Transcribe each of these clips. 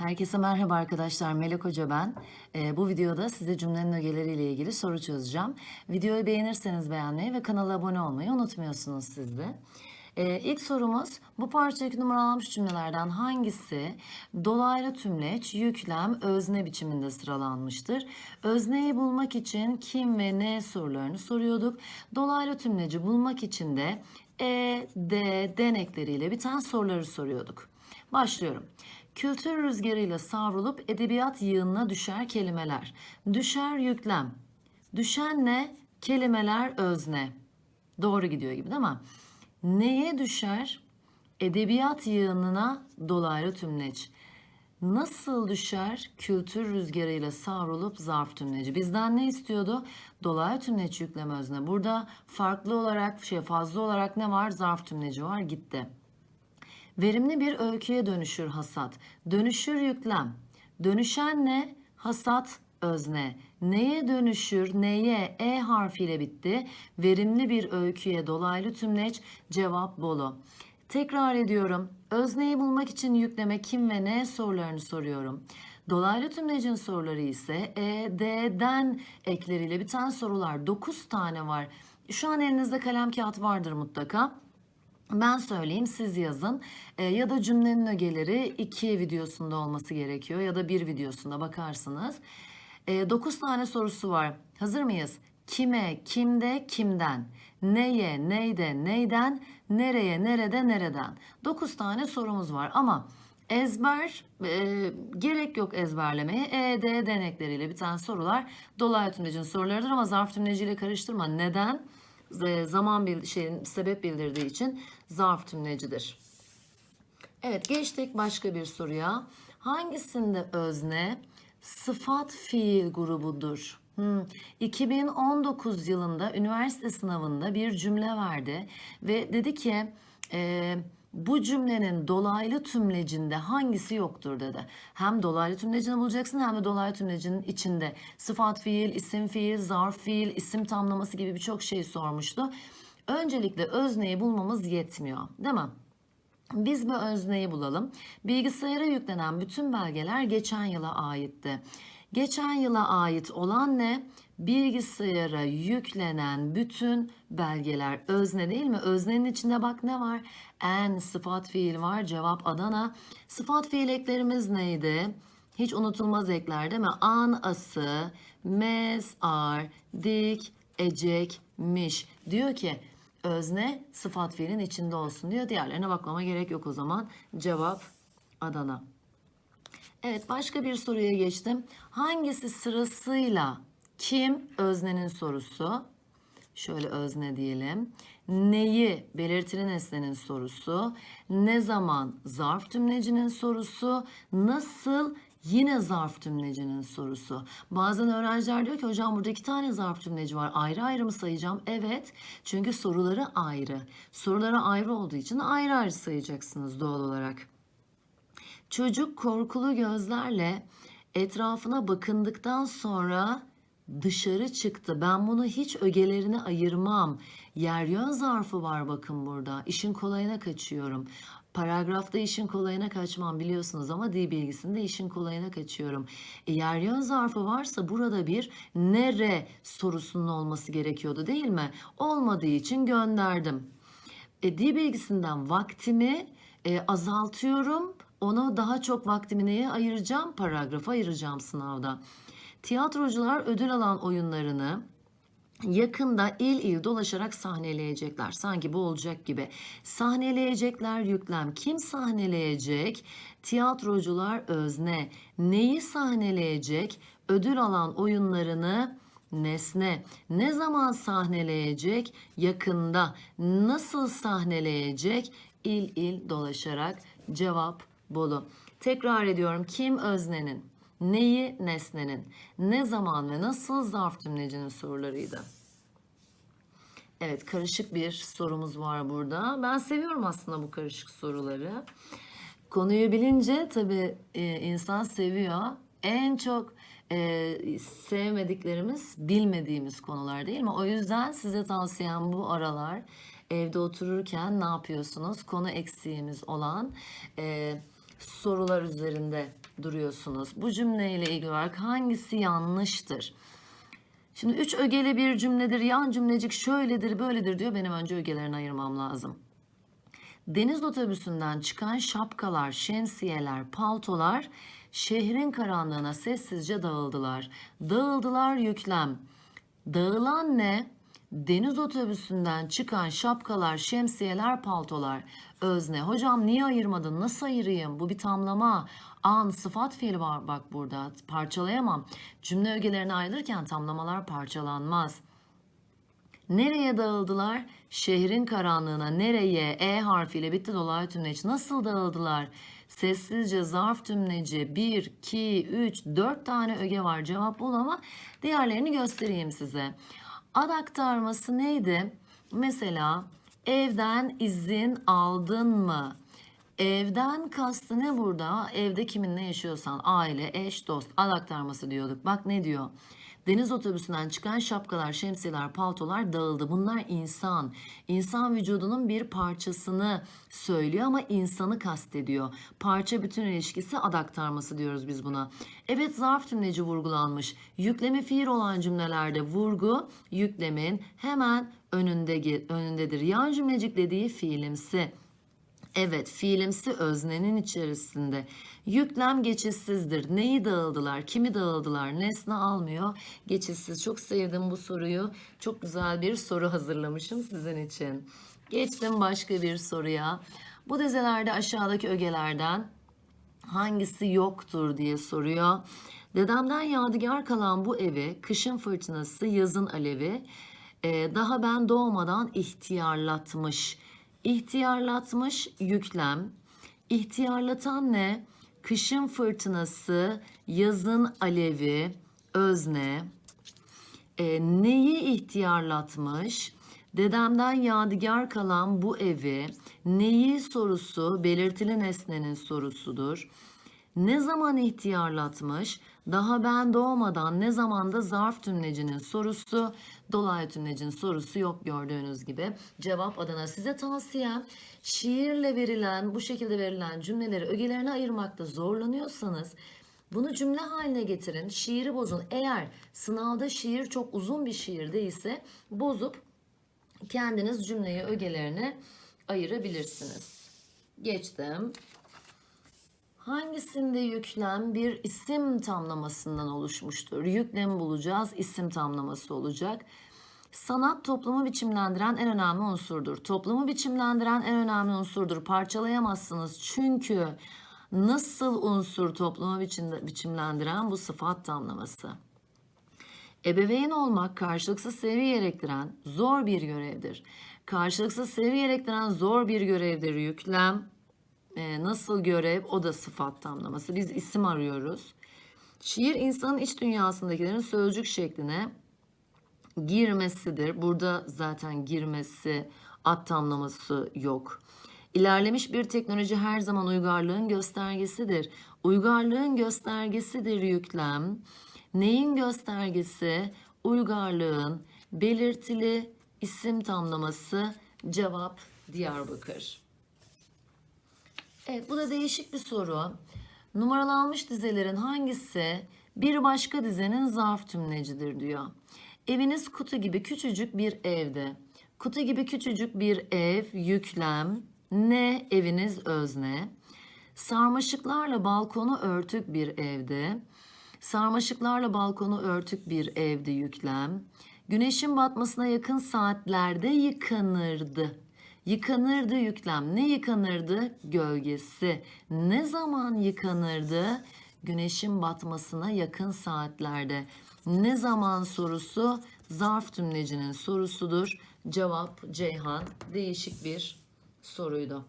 Herkese merhaba arkadaşlar. Melek Hoca ben. Ee, bu videoda size cümlenin ögeleriyle ilgili soru çözeceğim. Videoyu beğenirseniz beğenmeyi ve kanala abone olmayı unutmuyorsunuz siz de. Ee, ilk sorumuz bu parçadaki numaralanmış cümlelerden hangisi dolaylı tümleç, yüklem, özne biçiminde sıralanmıştır? Özneyi bulmak için kim ve ne sorularını soruyorduk. Dolaylı tümleci bulmak için de e, d, denekleriyle biten soruları soruyorduk. Başlıyorum. Kültür rüzgarıyla savrulup edebiyat yığınına düşer kelimeler. Düşer yüklem. Düşen ne? Kelimeler özne. Doğru gidiyor gibi değil mi? Neye düşer? Edebiyat yığınına dolaylı tümleç. Nasıl düşer? Kültür rüzgarıyla savrulup zarf tümleci. Bizden ne istiyordu? Dolaylı tümleç yüklem özne. Burada farklı olarak, şey fazla olarak ne var? Zarf tümleci var. Gitti. Verimli bir öyküye dönüşür hasat. Dönüşür yüklem. Dönüşen ne? Hasat özne. Neye dönüşür? Neye? E harfiyle bitti. Verimli bir öyküye dolaylı tümleç cevap bolu. Tekrar ediyorum. Özneyi bulmak için yükleme kim ve ne sorularını soruyorum. Dolaylı tümlecin soruları ise E, D'den ekleriyle biten sorular. 9 tane var. Şu an elinizde kalem kağıt vardır mutlaka. Ben söyleyeyim siz yazın Ee, ya da cümlenin ögeleri iki videosunda olması gerekiyor ya da bir videosunda bakarsınız. 9 tane sorusu var. Hazır mıyız? Kime, kimde, kimden, neye, neyde, neyden, nereye, nerede, nereden. 9 tane sorumuz var ama ezber e, gerek yok ezberlemeye. E, D denekleriyle biten sorular dolaylı tümlecin sorularıdır ama zarf tümleciyle karıştırma. Neden? E, zaman bil şeyin sebep bildirdiği için zarf tümlecidir. Evet geçtik başka bir soruya. Hangisinde özne sıfat fiil grubudur? Hmm. 2019 yılında üniversite sınavında bir cümle verdi ve dedi ki e, bu cümlenin dolaylı tümlecinde hangisi yoktur dedi. Hem dolaylı tümlecini bulacaksın hem de dolaylı tümlecinin içinde sıfat fiil, isim fiil, zarf fiil, isim tamlaması gibi birçok şey sormuştu. Öncelikle özneyi bulmamız yetmiyor değil mi? Biz bir özneyi bulalım. Bilgisayara yüklenen bütün belgeler geçen yıla aitti. Geçen yıla ait olan ne? Bilgisayara yüklenen bütün belgeler özne değil mi? Öznenin içinde bak ne var? En sıfat fiil var. Cevap Adana. Sıfat fiil eklerimiz neydi? Hiç unutulmaz ekler değil mi? An, ası, mez, ar, dik, ecek, miş. Diyor ki özne sıfat fiilin içinde olsun diyor. Diğerlerine bakmama gerek yok o zaman. Cevap Adana. Evet başka bir soruya geçtim. Hangisi sırasıyla kim öznenin sorusu? Şöyle özne diyelim. Neyi belirtili nesnenin sorusu. Ne zaman zarf tümlecinin sorusu. Nasıl Yine zarf tümlecinin sorusu. Bazen öğrenciler diyor ki hocam burada iki tane zarf tümleci var. Ayrı ayrı mı sayacağım? Evet. Çünkü soruları ayrı. Soruları ayrı olduğu için ayrı ayrı sayacaksınız doğal olarak. Çocuk korkulu gözlerle etrafına bakındıktan sonra dışarı çıktı. Ben bunu hiç ögelerine ayırmam. Yer yön zarfı var bakın burada. İşin kolayına kaçıyorum. Paragrafta işin kolayına kaçmam biliyorsunuz ama dil bilgisinde işin kolayına kaçıyorum. E, yer yön zarfı varsa burada bir nere sorusunun olması gerekiyordu değil mi? Olmadığı için gönderdim. E, dil bilgisinden vaktimi e, azaltıyorum. Ona daha çok vaktimi neye ayıracağım? Paragrafa ayıracağım sınavda. Tiyatrocular ödül alan oyunlarını yakında il il dolaşarak sahneleyecekler. Sanki bu olacak gibi. Sahneleyecekler yüklem. Kim sahneleyecek? Tiyatrocular özne. Neyi sahneleyecek? Ödül alan oyunlarını nesne. Ne zaman sahneleyecek? Yakında. Nasıl sahneleyecek? İl il dolaşarak. Cevap Bolu. Tekrar ediyorum. Kim öznenin? Neyi nesnenin? Ne zaman ve nasıl zarf tümlecinin sorularıydı. Evet karışık bir sorumuz var burada. Ben seviyorum aslında bu karışık soruları. Konuyu bilince tabii e, insan seviyor. En çok e, sevmediklerimiz bilmediğimiz konular değil mi? O yüzden size tavsiyem bu aralar evde otururken ne yapıyorsunuz? Konu eksiğimiz olan e, sorular üzerinde duruyorsunuz? Bu cümleyle ilgili olarak hangisi yanlıştır? Şimdi üç ögeli bir cümledir, yan cümlecik şöyledir, böyledir diyor. Benim önce ögelerini ayırmam lazım. Deniz otobüsünden çıkan şapkalar, şemsiyeler, paltolar şehrin karanlığına sessizce dağıldılar. Dağıldılar yüklem. Dağılan ne? Deniz otobüsünden çıkan şapkalar, şemsiyeler, paltolar. Özne. Hocam niye ayırmadın? Nasıl ayırayım? Bu bir tamlama. An sıfat fiili var bak burada. Parçalayamam. Cümle ögelerini ayrılırken tamlamalar parçalanmaz. Nereye dağıldılar? Şehrin karanlığına. Nereye? E harfiyle bitti dolaylı tümleç. Nasıl dağıldılar? Sessizce zarf tümleci 1, 2, 3, 4 tane öge var. Cevap bul ama diğerlerini göstereyim size. Ad aktarması neydi? Mesela evden izin aldın mı? Evden kastı ne burada? Evde kiminle yaşıyorsan aile, eş, dost. Ad aktarması diyorduk. Bak ne diyor? Deniz otobüsünden çıkan şapkalar, şemsiyeler, paltolar dağıldı. Bunlar insan. İnsan vücudunun bir parçasını söylüyor ama insanı kastediyor. Parça bütün ilişkisi ad aktarması diyoruz biz buna. Evet zarf tümleci vurgulanmış. Yüklemi fiil olan cümlelerde vurgu yüklemin hemen önünde, önündedir. Yan cümlecik dediği fiilimsi. Evet, fiilimsi öznenin içerisinde. Yüklem geçişsizdir. Neyi dağıldılar, kimi dağıldılar, nesne almıyor. Geçişsiz. Çok sevdim bu soruyu. Çok güzel bir soru hazırlamışım sizin için. Geçtim başka bir soruya. Bu dizelerde aşağıdaki ögelerden hangisi yoktur diye soruyor. Dedemden yadigar kalan bu evi, kışın fırtınası, yazın alevi, daha ben doğmadan ihtiyarlatmış. İhtiyarlatmış yüklem. İhtiyarlatan ne? Kışın fırtınası, yazın alevi, özne. E, neyi ihtiyarlatmış? Dedemden yadigar kalan bu evi, neyi sorusu belirtili nesnenin sorusudur. Ne zaman ihtiyarlatmış? Daha ben doğmadan ne zamanda zarf tümlecinin sorusu, dolaylı tümlecinin sorusu yok gördüğünüz gibi. Cevap Adana. Size tavsiyem şiirle verilen, bu şekilde verilen cümleleri ögelerine ayırmakta zorlanıyorsanız bunu cümle haline getirin. Şiiri bozun. Eğer sınavda şiir çok uzun bir şiir değilse bozup kendiniz cümleyi ögelerine ayırabilirsiniz. Geçtim. Hangisinde yüklem bir isim tamlamasından oluşmuştur? Yüklemi bulacağız, isim tamlaması olacak. Sanat toplumu biçimlendiren en önemli unsurdur. Toplumu biçimlendiren en önemli unsurdur. Parçalayamazsınız çünkü nasıl unsur toplumu biçim, biçimlendiren bu sıfat tamlaması. Ebeveyn olmak karşılıksız sevgi gerektiren zor bir görevdir. Karşılıksız sevgi gerektiren zor bir görevdir. Yüklem, e, nasıl görev o da sıfat tamlaması. Biz isim arıyoruz. Şiir insanın iç dünyasındakilerin sözcük şekline girmesidir. Burada zaten girmesi, ad tamlaması yok. İlerlemiş bir teknoloji her zaman uygarlığın göstergesidir. Uygarlığın göstergesidir yüklem. Neyin göstergesi? Uygarlığın belirtili isim tamlaması cevap Diyarbakır. Evet bu da değişik bir soru. Numaralanmış dizelerin hangisi bir başka dizenin zarf tümlecidir diyor. Eviniz kutu gibi küçücük bir evde. Kutu gibi küçücük bir ev, yüklem, ne eviniz özne. Sarmaşıklarla balkonu örtük bir evde. Sarmaşıklarla balkonu örtük bir evde yüklem. Güneşin batmasına yakın saatlerde yıkanırdı. Yıkanırdı yüklem. Ne yıkanırdı? Gölgesi. Ne zaman yıkanırdı? Güneşin batmasına yakın saatlerde. Ne zaman sorusu zarf tümlecinin sorusudur. Cevap Ceyhan. Değişik bir soruydu.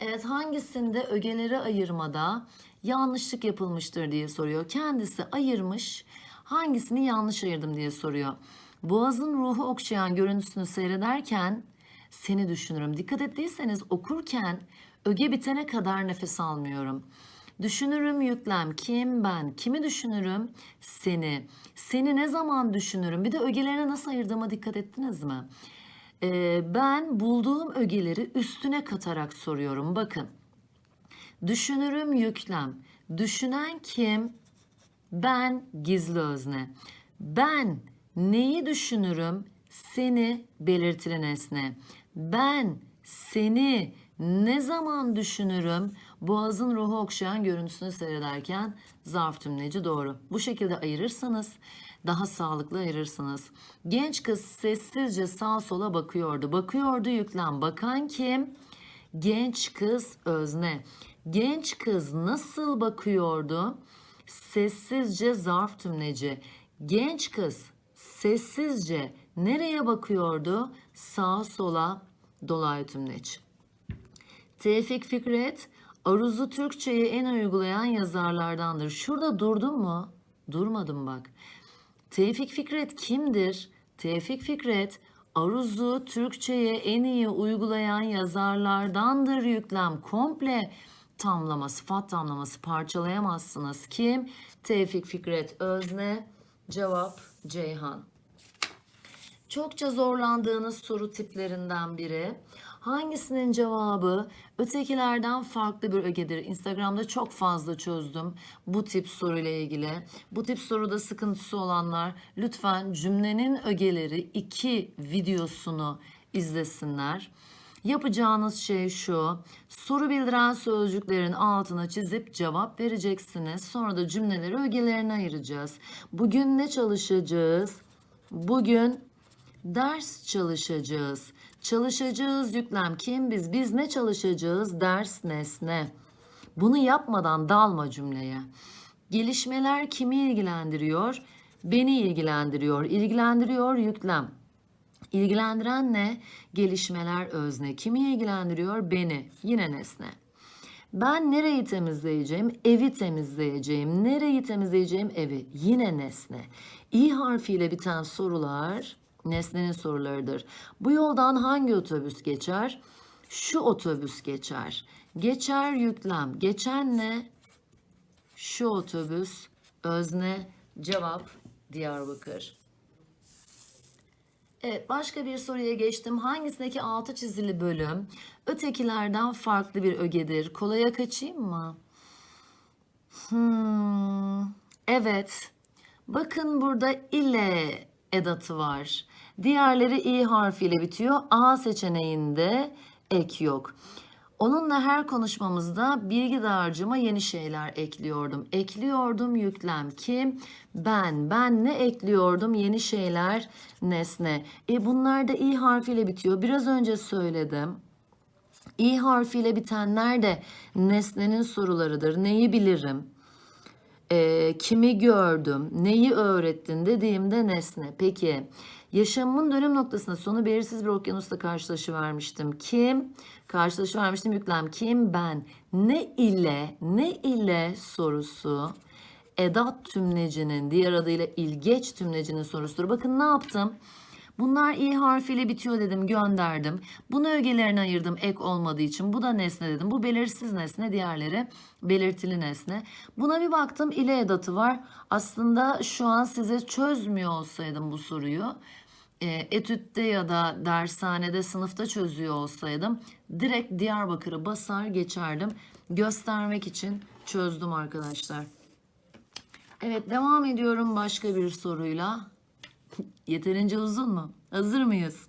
Evet hangisinde ögeleri ayırmada yanlışlık yapılmıştır diye soruyor. Kendisi ayırmış hangisini yanlış ayırdım diye soruyor. Boğazın ruhu okşayan görüntüsünü seyrederken seni düşünürüm. Dikkat ettiyseniz okurken öge bitene kadar nefes almıyorum. Düşünürüm yüklem. Kim ben? Kimi düşünürüm? Seni. Seni ne zaman düşünürüm? Bir de ögelerine nasıl ayırdığıma dikkat ettiniz mi? Ee, ben bulduğum ögeleri üstüne katarak soruyorum. Bakın. Düşünürüm yüklem. Düşünen kim? Ben gizli özne. Ben neyi düşünürüm? Seni belirtili nesne. Ben seni ne zaman düşünürüm? Boğazın ruhu okşayan görüntüsünü seyrederken zarf tümleci doğru. Bu şekilde ayırırsanız daha sağlıklı ayırırsınız. Genç kız sessizce sağa sola bakıyordu. Bakıyordu yüklem. Bakan kim? Genç kız özne. Genç kız nasıl bakıyordu? Sessizce zarf tümleci. Genç kız sessizce nereye bakıyordu? Sağa sola dolay tümleç. Tevfik Fikret, Aruz'u Türkçe'ye en uygulayan yazarlardandır. Şurada durdum mu? Durmadım bak. Tevfik Fikret kimdir? Tevfik Fikret, Aruz'u Türkçe'ye en iyi uygulayan yazarlardandır yüklem. Komple tamlama, sıfat tamlaması parçalayamazsınız. Kim? Tevfik Fikret Özne. Cevap Ceyhan. Çokça zorlandığınız soru tiplerinden biri. Hangisinin cevabı ötekilerden farklı bir ögedir? Instagram'da çok fazla çözdüm bu tip soruyla ilgili. Bu tip soruda sıkıntısı olanlar lütfen cümlenin ögeleri 2 videosunu izlesinler. Yapacağınız şey şu. Soru bildiren sözcüklerin altına çizip cevap vereceksiniz. Sonra da cümleleri ögelerine ayıracağız. Bugün ne çalışacağız? Bugün ders çalışacağız. Çalışacağız yüklem kim biz? Biz ne çalışacağız? Ders nesne. Bunu yapmadan dalma cümleye. Gelişmeler kimi ilgilendiriyor? Beni ilgilendiriyor. İlgilendiriyor yüklem. İlgilendiren ne? Gelişmeler özne. Kimi ilgilendiriyor? Beni. Yine nesne. Ben nereyi temizleyeceğim? Evi temizleyeceğim. Nereyi temizleyeceğim? Evi. Yine nesne. İ harfiyle biten sorular nesnenin sorularıdır. Bu yoldan hangi otobüs geçer? Şu otobüs geçer. Geçer yüklem. Geçen ne? Şu otobüs. Özne. Cevap Diyarbakır. Evet başka bir soruya geçtim. Hangisindeki altı çizili bölüm ötekilerden farklı bir ögedir? Kolaya kaçayım mı? Hmm, evet. Bakın burada ile edatı var. Diğerleri i harfiyle bitiyor. A seçeneğinde ek yok. Onunla her konuşmamızda bilgi dağarcığıma yeni şeyler ekliyordum. Ekliyordum yüklem kim? Ben. Ben ne ekliyordum? Yeni şeyler nesne. E bunlar da i harfiyle bitiyor. Biraz önce söyledim. İ harfiyle bitenler de nesnenin sorularıdır. Neyi bilirim? e, kimi gördüm, neyi öğrettin dediğimde nesne. Peki yaşamımın dönüm noktasında sonu belirsiz bir okyanusla karşılaşıvermiştim. Kim? Karşılaşıvermiştim yüklem. Kim? Ben. Ne ile, ne ile sorusu edat tümlecinin diğer adıyla ilgeç tümlecinin sorusudur. Bakın ne yaptım? Bunlar i harfiyle bitiyor dedim gönderdim. Bunu ögelerine ayırdım ek olmadığı için. Bu da nesne dedim. Bu belirsiz nesne diğerleri belirtili nesne. Buna bir baktım ile edatı var. Aslında şu an size çözmüyor olsaydım bu soruyu e, etütte ya da dershanede sınıfta çözüyor olsaydım direkt Diyarbakır'ı basar geçerdim. Göstermek için çözdüm arkadaşlar. Evet devam ediyorum başka bir soruyla. Yeterince uzun mu? Hazır mıyız?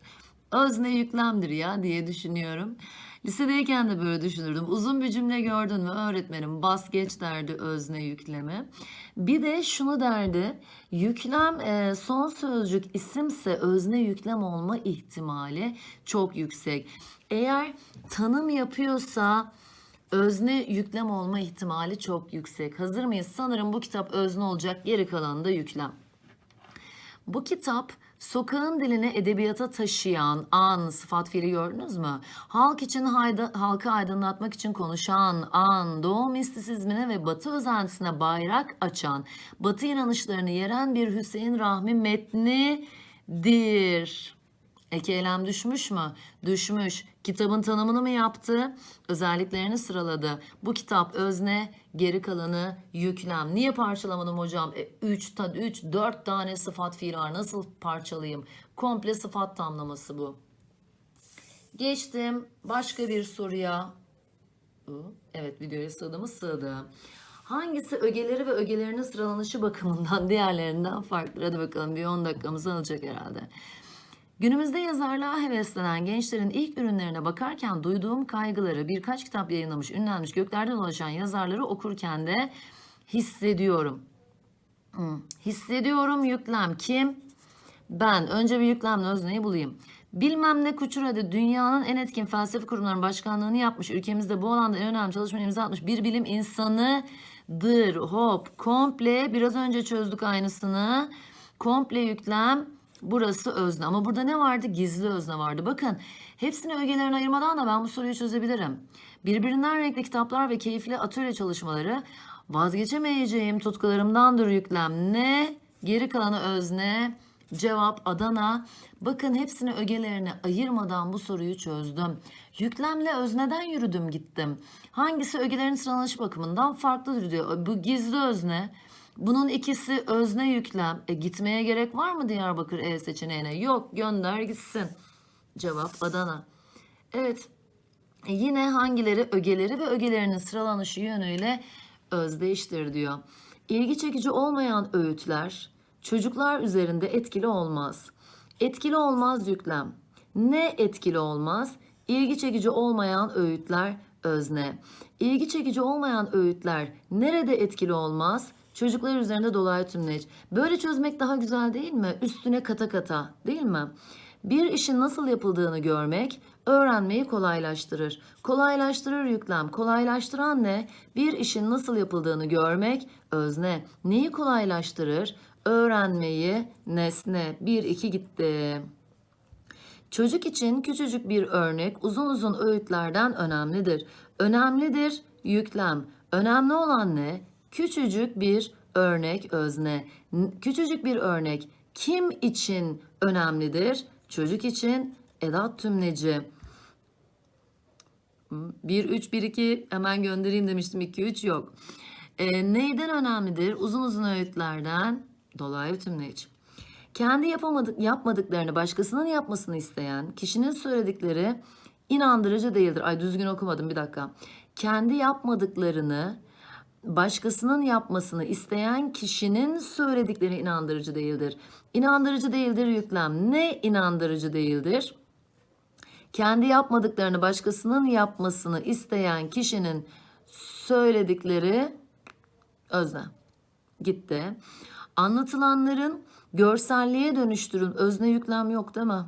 Özne yüklemdir ya diye düşünüyorum. Lisedeyken de böyle düşünürdüm. Uzun bir cümle gördün mü öğretmenim bas geç derdi özne yükleme. Bir de şunu derdi. Yüklem e, son sözcük isimse özne yüklem olma ihtimali çok yüksek. Eğer tanım yapıyorsa özne yüklem olma ihtimali çok yüksek. Hazır mıyız? Sanırım bu kitap özne olacak. Geri kalanı da yüklem. Bu kitap sokağın dilini edebiyata taşıyan an sıfat fiili gördünüz mü? Halk için hayda, halkı aydınlatmak için konuşan an doğu mistisizmine ve batı özentisine bayrak açan batı inanışlarını yeren bir Hüseyin Rahmi metnidir. Eki eylem düşmüş mü? Düşmüş. Kitabın tanımını mı yaptı? Özelliklerini sıraladı. Bu kitap özne, geri kalanı yüklem. Niye parçalamadım hocam? 3, 3, 4 tane sıfat fiil. Nasıl parçalayayım? Komple sıfat tamlaması bu. Geçtim başka bir soruya. Evet videoya sığdı mı? Sığdı. Hangisi ögeleri ve ögelerinin sıralanışı bakımından diğerlerinden farklı? Hadi bakalım bir 10 dakikamızı alacak herhalde. Günümüzde yazarlığa heveslenen gençlerin ilk ürünlerine bakarken duyduğum kaygıları birkaç kitap yayınlamış, ünlenmiş, göklerde dolaşan yazarları okurken de hissediyorum. Hmm, Hissediyorum yüklem kim? Ben. Önce bir yüklemle özneyi bulayım. Bilmem ne Kuçura'da dünyanın en etkin felsefe kurumlarının başkanlığını yapmış. Ülkemizde bu alanda en önemli çalışmayı imza atmış bir bilim insanıdır. Hop. Komple biraz önce çözdük aynısını. Komple yüklem burası özne. Ama burada ne vardı? Gizli özne vardı. Bakın hepsini ögelerine ayırmadan da ben bu soruyu çözebilirim. Birbirinden renkli kitaplar ve keyifli atölye çalışmaları vazgeçemeyeceğim tutkularımdandır yüklem. Ne? Geri kalanı özne. Cevap Adana. Bakın hepsini ögelerine ayırmadan bu soruyu çözdüm. Yüklemle özneden yürüdüm gittim. Hangisi ögelerin sıralanış bakımından farklıdır diyor. Bu gizli özne. Bunun ikisi özne yüklem. E gitmeye gerek var mı Diyarbakır E seçeneğine? Yok gönder gitsin. Cevap Adana. Evet. E Yine hangileri ögeleri ve ögelerinin sıralanışı yönüyle özdeştir diyor. İlgi çekici olmayan öğütler çocuklar üzerinde etkili olmaz. Etkili olmaz yüklem. Ne etkili olmaz? İlgi çekici olmayan öğütler özne. İlgi çekici olmayan öğütler nerede etkili olmaz? Çocuklar üzerinde dolayı tümleç. Böyle çözmek daha güzel değil mi? Üstüne kata kata değil mi? Bir işin nasıl yapıldığını görmek öğrenmeyi kolaylaştırır. Kolaylaştırır yüklem. Kolaylaştıran ne? Bir işin nasıl yapıldığını görmek özne. Neyi kolaylaştırır? Öğrenmeyi nesne. Bir iki gitti. Çocuk için küçücük bir örnek uzun uzun öğütlerden önemlidir. Önemlidir yüklem. Önemli olan ne? Küçücük bir örnek özne. Küçücük bir örnek kim için önemlidir? Çocuk için edat tümleci. 1 3 1 2 hemen göndereyim demiştim 2 3 yok. Ee, neyden önemlidir? Uzun uzun öğütlerden dolaylı tümleç. Kendi yapamadık yapmadıklarını başkasının yapmasını isteyen kişinin söyledikleri inandırıcı değildir. Ay düzgün okumadım bir dakika. Kendi yapmadıklarını başkasının yapmasını isteyen kişinin söyledikleri inandırıcı değildir. İnandırıcı değildir yüklem. Ne inandırıcı değildir? Kendi yapmadıklarını başkasının yapmasını isteyen kişinin söyledikleri özne gitti. Anlatılanların görselliğe dönüştürün özne yüklem yok değil mi?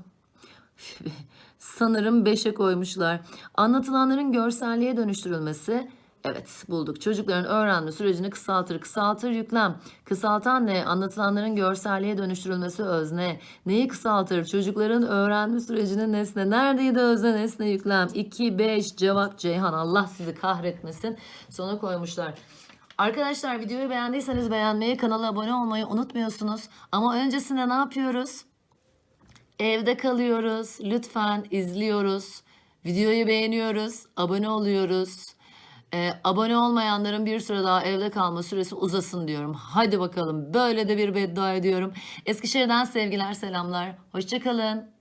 Sanırım 5'e koymuşlar. Anlatılanların görselliğe dönüştürülmesi Evet bulduk. Çocukların öğrenme sürecini kısaltır. Kısaltır yüklem. Kısaltan ne? Anlatılanların görselliğe dönüştürülmesi özne. Neyi kısaltır? Çocukların öğrenme sürecinin nesne. Neredeydi özne nesne yüklem? 2, 5 cevap Ceyhan. Allah sizi kahretmesin. Sona koymuşlar. Arkadaşlar videoyu beğendiyseniz beğenmeyi, kanala abone olmayı unutmuyorsunuz. Ama öncesinde ne yapıyoruz? Evde kalıyoruz. Lütfen izliyoruz. Videoyu beğeniyoruz. Abone oluyoruz. Ee, abone olmayanların bir süre daha evde kalma süresi uzasın diyorum. Hadi bakalım. Böyle de bir beddua ediyorum. Eskişehir'den sevgiler, selamlar. Hoşçakalın.